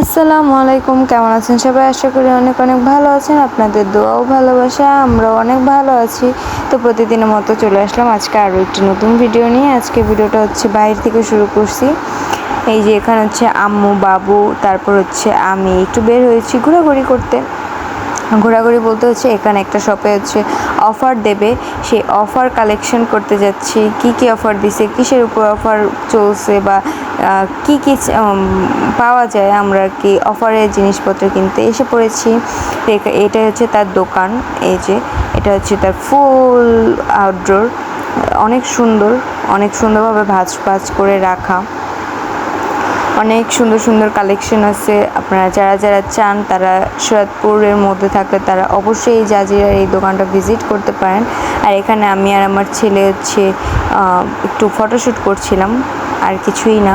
আসসালামু আলাইকুম, কেমন আছেন সবাই? আশা করি অনেক অনেক ভালো আছেন। আপনাদের দোয়াও ভালোবাসা, আমরাও অনেক ভালো আছি। তো প্রতিদিনের মতো চলে আসলাম আজকে আরও একটি নতুন ভিডিও নিয়ে। আজকে ভিডিওটা হচ্ছে বাইরে থেকে শুরু করছি। এই যে এখানে হচ্ছে আম্মু, বাবু, তারপর হচ্ছে আমি একটু বের হয়েছি ঘোরাঘুরি করতে। ঘোরাঘুরি বলতে হচ্ছে এখানে একটা শপে হচ্ছে অফার দেবে। সেই অফার কালেকশন করতে যাচ্ছি। কি কি অফার দিছে, কিসের উপর অফার চলছে বা কি কি পাওয়া যায় আমরা কি অফারের জিনিসপত্র কিনতে? এসে পড়েছি। এটা হচ্ছে তার দোকান। এই যে, এটা হচ্ছে তার ফুল আউটডোর অনেক সুন্দর, অনেক সুন্দরভাবে ভাজ ভাজ করে রাখা। অনেক সুন্দর সুন্দর কালেকশন আছে। আপনারা যারা যারা চান, তারা সুরাতপুরের মধ্যে থাকলে তারা অবশ্যই এই জাজিরার এই দোকানটা ভিজিট করতে পারেন। আর এখানে আমি আর আমার ছেলে হচ্ছে একটু ফটোশ্যুট করছিলাম। আর কিছুই না।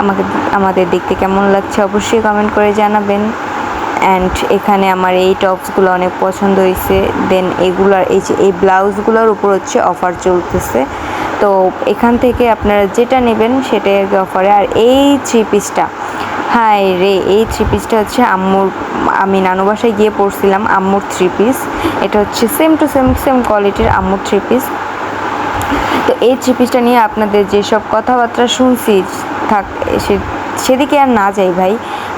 আমাকে, আমাদের দেখতে কেমন লাগছে অবশ্যই কমেন্ট করে জানাবেন। অ্যান্ড এখানে আমার এই টপসগুলো অনেক পছন্দ হয়েছে দেন এগুলার, এই যে, এই ব্লাউজগুলোর উপর হচ্ছে অফার চলতেছে। তো এখান থেকে আপনারা যেটা নেবেন সেটাই আগে অফারে আর এই থ্রি পিসটা হাই রে, এই থ্রি পিসটা হচ্ছে আম্মুর, আমি নানু বাসায় গিয়ে পড়ছিলাম আম্মুর থ্রি পিস এটা হচ্ছে সেম টু সেম সেম কোয়ালিটির আম্মুর থ্রি পিস তো এই থ্রি পিসটা নিয়ে আপনাদের যেসব কথাবার্তা শুনছি থাক সে সেদিকে আর না যাই ভাই।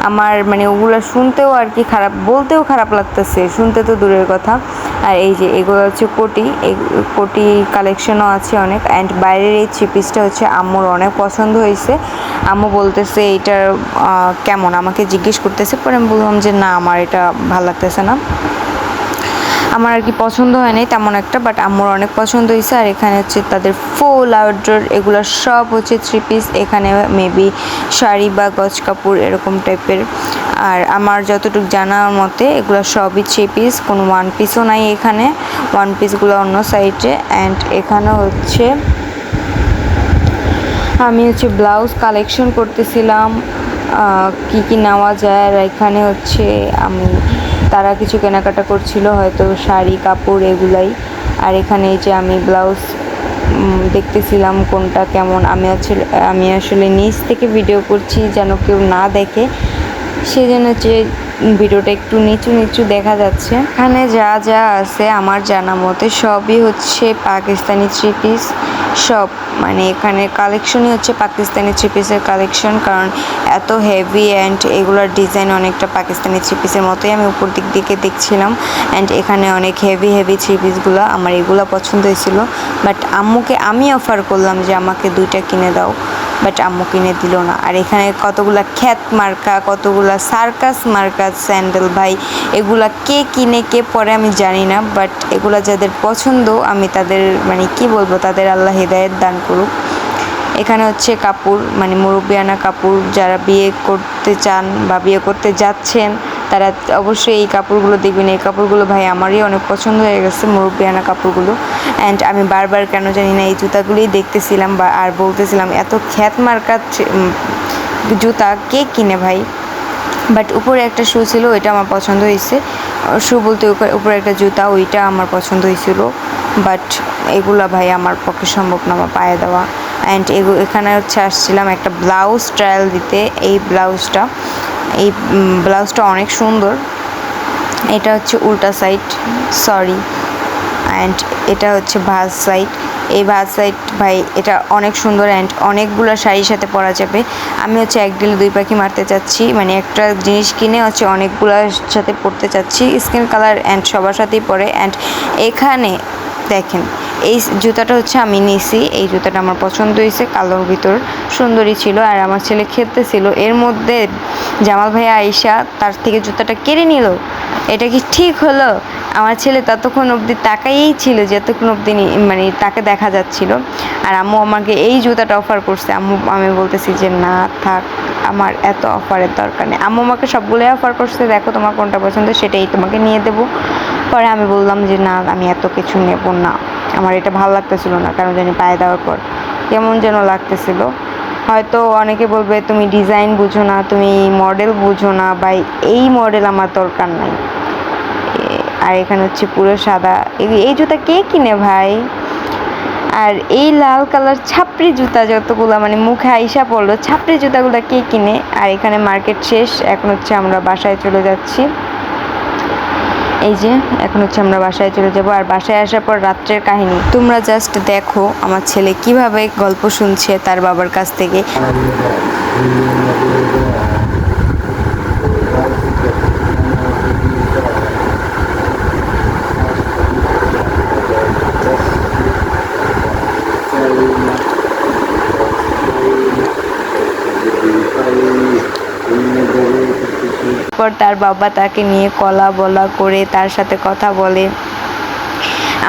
আমার মানে ওগুলো শুনতেও আর কি খারাপ বলতেও খারাপ লাগতেছে শুনতে তো দূরের কথা। আর এই যে এগুলো হচ্ছে কোটি কোটি কালেকশনও আছে অনেক অ্যান্ড বাইরের এই থ্রি পিসটা হচ্ছে আম্মুর অনেক পছন্দ হয়েছে। আম্মু বলতেছে আহ, কেমন? আমাকে জিজ্ঞেস করতেছে পরে আমি বললাম যে না আমার এটা ভালো লাগতেছে না। আমার আর কি পছন্দ হয় নাই তেমন একটা বাট আমার অনেক পছন্দ হয়েছে আর এখানে হচ্ছে তাদের ফুল আউটডোর এগুলো সব হচ্ছে থ্রি পিস এখানে মেবি শাড়ি বা গজ কাপড় এরকম টাইপের আর আমার যতটুকু জানার মতে, এগুলো সবই থ্রি পিস কোনো ওয়ান পিসও নাই এখানে। ওয়ান পিসগুলো অন্য সাইডে অ্যান্ড এখানে হচ্ছে আমি হচ্ছে ব্লাউজ কালেকশন করতেছিলাম। কি কি নেওয়া যায়? আর এখানে হচ্ছে আমি তারা কিছু কেনাকাটা করছিল, হয়তো শাড়ি, কাপড় এগুলাই। আর এখানে যে আমি ব্লাউজ দেখতেছিলাম কোনটা কেমন। আমি আসলে আমি আসলে নিচ থেকে ভিডিও করছি যেন কেউ না দেখে। সেজন্য যে ভিডিওটা একটু নিচু নিচু দেখা যাচ্ছে। এখানে যা যা আছে আমার জানা মতে সবই হচ্ছে পাকিস্তানি থ্রি পিস সব মানে এখানে কালেকশনই হচ্ছে পাকিস্তানি থ্রি পিসের কালেকশন কারণ এত হেভি অ্যান্ড এগুলোর ডিজাইন অনেকটা পাকিস্তানি থ্রি পিসের মতোই আমি উপর দিক দিকে দেখছিলাম। অ্যান্ড এখানে অনেক হেভি হেভি থ্রি পিসগুলো আমার এগুলো পছন্দ হয়েছিল। বাট আম্মুকে আমি অফার করলাম যে আমাকে দুইটা কিনে দাও। বাট আম্মু কিনে দিল না। আর এখানে কতগুলা খ্যাত মার্কা, কতগুলা সার্কাস মার্কা, স্যান্ডেল ভাই, এগুলা কে কিনে, কে পরে আমি জানি না, বাট এগুলা যাদের পছন্দ, আমি তাদের মানে কি বলব, তাদের আল্লাহ হৃদায়ত দান করুক। এখানে হচ্ছে কাপড় মানে মুরব্বিয়ানা কাপড় যারা বিয়ে করতে চান বা বিয়ে করতে যাচ্ছেন তারা অবশ্যই এই কাপড়গুলো দেখবেন। এই কাপড়গুলো ভাই আমারই অনেক পছন্দ হয়ে গেছে, মুরব্বিয়ানা কাপড়গুলো। অ্যান্ড আমি বারবার কেন জানি না এই জুতাগুলোই দেখতেছিলাম বা আর বলতেছিলাম, এত খ্যাত মার্কা জুতা কে কিনে ভাই? বাট উপরে একটা শু ছিল, ওইটা আমার পছন্দ হয়েছে। শু বলতে উপরে- একটা জুতা, ওইটা আমার পছন্দ হয়েছিল। বাট এগুলা ভাই আমার পক্ষে সম্ভব না, আমার পায়ে দেওয়া। অ্যান্ড এখানে হচ্ছে আসছিলাম একটা ব্লাউজ ট্রায়াল দিতে। এই ব্লাউজটা এই ব্লাউজটা অনেক সুন্দর। এটা হচ্ছে উল্টা সাইড সরি অ্যান্ড এটা হচ্ছে ভাজ সাইড এই ভাজ সাইড ভাই, এটা অনেক সুন্দর অ্যান্ড অনেকগুলো শাড়ির সাথে পরা যাবে। আমি হচ্ছে এক ডিলে দুই পাখি মারতে চাচ্ছি মানে একটা জিনিস কিনে হচ্ছে অনেকগুলোর সাথে পরতে চাচ্ছি। স্কিন কালার অ্যান্ড সবার সাথেই পরে। অ্যান্ড এখানে দেখেন, এই জুতাটা হচ্ছে আমি নিছি। এই জুতাটা আমার পছন্দ হয়েছে, কালোর ভিতর সুন্দরী ছিল আর আমার ছেলে খেলতেছিল এর মধ্যে জামাল ভাইয়া আইসা তার থেকে জুতাটা কেড়ে নিল। এটা কি ঠিক হলো? আমার ছেলে ততক্ষণ অবধি তাকাইয়েই ছিল, যতক্ষণ অবধি মানে তাকে দেখা যাচ্ছিল। আর আম্মু আমাকে এই জুতাটা অফার করছে। আম্মু, আমি বলতেছি যে, না, থাক, আমার এত অফারের দরকার নেই। আম্মু আমাকে সবগুলোই অফার করছে, দেখো তোমার কোনটা পছন্দ, সেটাই তোমাকে নিয়ে দেবো। পরে আমি বললাম যে, না, আমি এত কিছু নেব না। আমার এটা ভালো লাগতেছিল না, কারণ জানি পায়ে দেওয়ার পর কেমন যেন লাগতেছিল। হয়তো অনেকে বলবে, তুমি ডিজাইন বুঝো না, তুমি মডেল বুঝো না, বা এই মডেল আমার দরকার নাই। আর এখানে হচ্ছে পুরো সাদা। এই জুতা কে কিনে ভাই? আর এই লাল কালার ছাপড়ি জুতা যতগুলো মানে মুখে আইসা পড়ল, ছাপড়ি জুতাগুলো কে কিনে? আর এখানে মার্কেট শেষ, এখন হচ্ছে আমরা বাসায় চলে যাচ্ছি। এই যে, এখন হচ্ছে আমরা বাসায় চলে যাব। আর বাসায় আসার পর রাত্রের কাহিনী। তোমরা জাস্ট দেখো আমার ছেলে কীভাবে গল্প শুনছে তার বাবার কাছ থেকে। পর তার বাবা তাকে নিয়ে কলা বলা করে তার সাথে কথা বলে।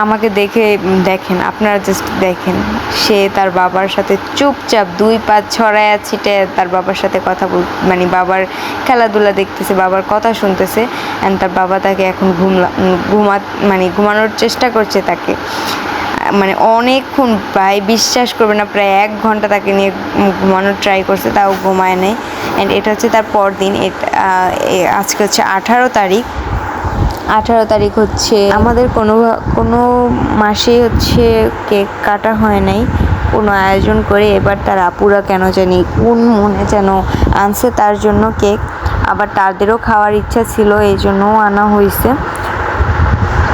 আমাকে দেখে দেখেন, আপনারা জাস্ট দেখেন, সে তার বাবার সাথে চুপচাপ দুই পা ছড়ায়া ছিটে তার বাবার সাথে কথা বল মানে বাবার খেলাধুলা দেখতেছে, বাবার কথা শুনতেছে অ্যান্ড তার বাবা তাকে এখন ঘুমলা ঘুমা মানে ঘুমানোর চেষ্টা করছে তাকে। মানে অনেকক্ষণ প্রায় বিশ্বাস করবে না, প্রায় এক ঘণ্টা তাকে নিয়ে ঘুমানোর ট্রাই করছে, তাও ঘুমায় নেই। অ্যান্ড এটা হচ্ছে তার পরদিন, এটা আজকে হচ্ছে আঠারো তারিখ। আঠারো তারিখ হচ্ছে আমাদের কোনো কোনো মাসে হচ্ছে কেক কাটা হয় নাই। কোনো আয়োজন করে এবার তার আপুরা কেন জানি কোন মনে যেন আনছে তার জন্য কেক। আবার তাদেরও খাওয়ার ইচ্ছা ছিল, এই জন্যও আনা হয়েছে।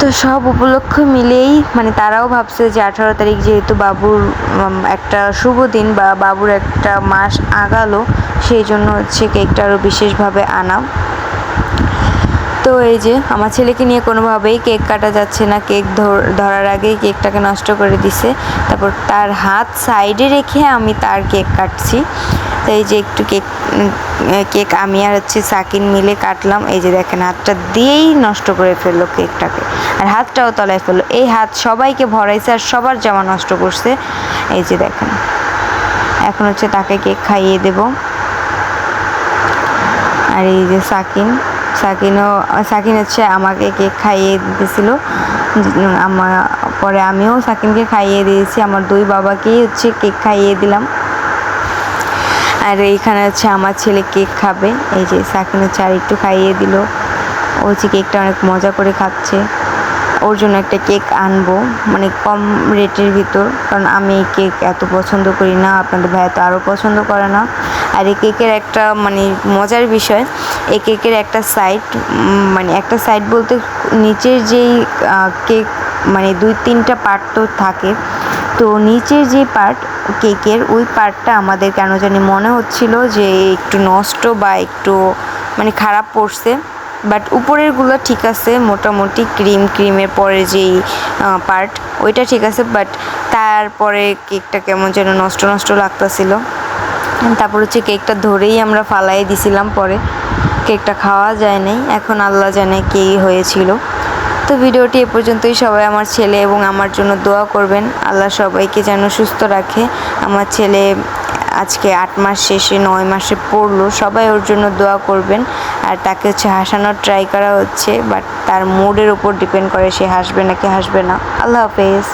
তো সব উপলক্ষ মিলেই মানে তারাও ভাবছে যে আঠারো তারিখ যেহেতু বাবুর একটা শুভ দিন বা বাবুর একটা মাস আগালো, সেই জন্য হচ্ছে কেকটা আরও বিশেষভাবে আনা তো এই যে, আমার ছেলেকে নিয়ে কোনোভাবেই কেক কাটা যাচ্ছে না। কেক ধর- ধরার আগেই কেকটাকে নষ্ট করে দিছে। তারপর তার হাত সাইডে রেখে আমি তার কেক কাটছি। তো এই যে একটু কেক কেক আমি আর হচ্ছে সাকিন মিলে কাটলাম। এই যে দেখেন, হাতটা দিয়েই নষ্ট করে ফেলল কেকটাকে। আর হাতটাও তলায় ফেলল। এই হাত সবাইকে ভরাইছে আর সবার জামা নষ্ট করছে। এই যে দেখেন, এখন হচ্ছে তাকে কেক খাইয়ে দেবো। আর এই যে সাকিন, সাকিনও, সাকিন হচ্ছে আমাকে কেক খাইয়ে দিতেছিল। আমার পরে আমিও সাকিনকে খাইয়ে দিয়েছি। আমার দুই বাবাকেই হচ্ছে কেক খাইয়ে দিলাম। আর এইখানে হচ্ছে আমার ছেলে কেক খাবে। এই যে সাকিন হচ্ছে আর একটু খাইয়ে দিল। ও হচ্ছে কেকটা অনেক মজা করে খাচ্ছে। ওর জন্য একটা কেক আনব মানে কম রেটের ভিতর। কারণ আমি এই কেক এত পছন্দ করি না, আপনাদের ভাই তো আরও পছন্দ করে না। আর এই কেকের একটা মানে মজার বিষয়, এই কেকের একটা সাইড মানে একটা সাইড বলতে নিচের যেই কেক মানে দুই তিনটা পার্ট তো থাকে। তো নিচের যে পার্ট কেকের ওই পার্টটা আমাদের কেন জানি মনে হচ্ছিল যে একটু নষ্ট বা একটু মানে খারাপ পড়ছে। বাট উপরেরগুলো ঠিক আছে, মোটামুটি ক্রিম, ক্রিমের পরে যেই পার্ট, ওইটা ঠিক আছে, বাট তারপরে কেকটা কেমন যেন নষ্ট নষ্ট লাগতেছিল। তারপর হচ্ছে কেকটা ধরেই আমরা ফালাই দিছিলাম পরে। কেকটা খাওয়া যায় নাই, এখন আল্লাহ জানে কী হয়েছিল। তো ভিডিওটি এ পর্যন্তই। সবাই আমার ছেলে এবং আমার জন্য দোয়া করবেন। আল্লাহ সবাইকে যেন সুস্থ রাখে। আমার ছেলে আজকে আট মাস শেষে, নয় মাসে পড়ল। সবাই ওর জন্য দোয়া করবেন। আর তাকে হচ্ছে হাসানোর ট্রাই করা হচ্ছে বাট তার মুডের ওপর ডিপেন্ড করে সে হাসবে নাকি হাসবে না। আল্লাহ হাফেজ।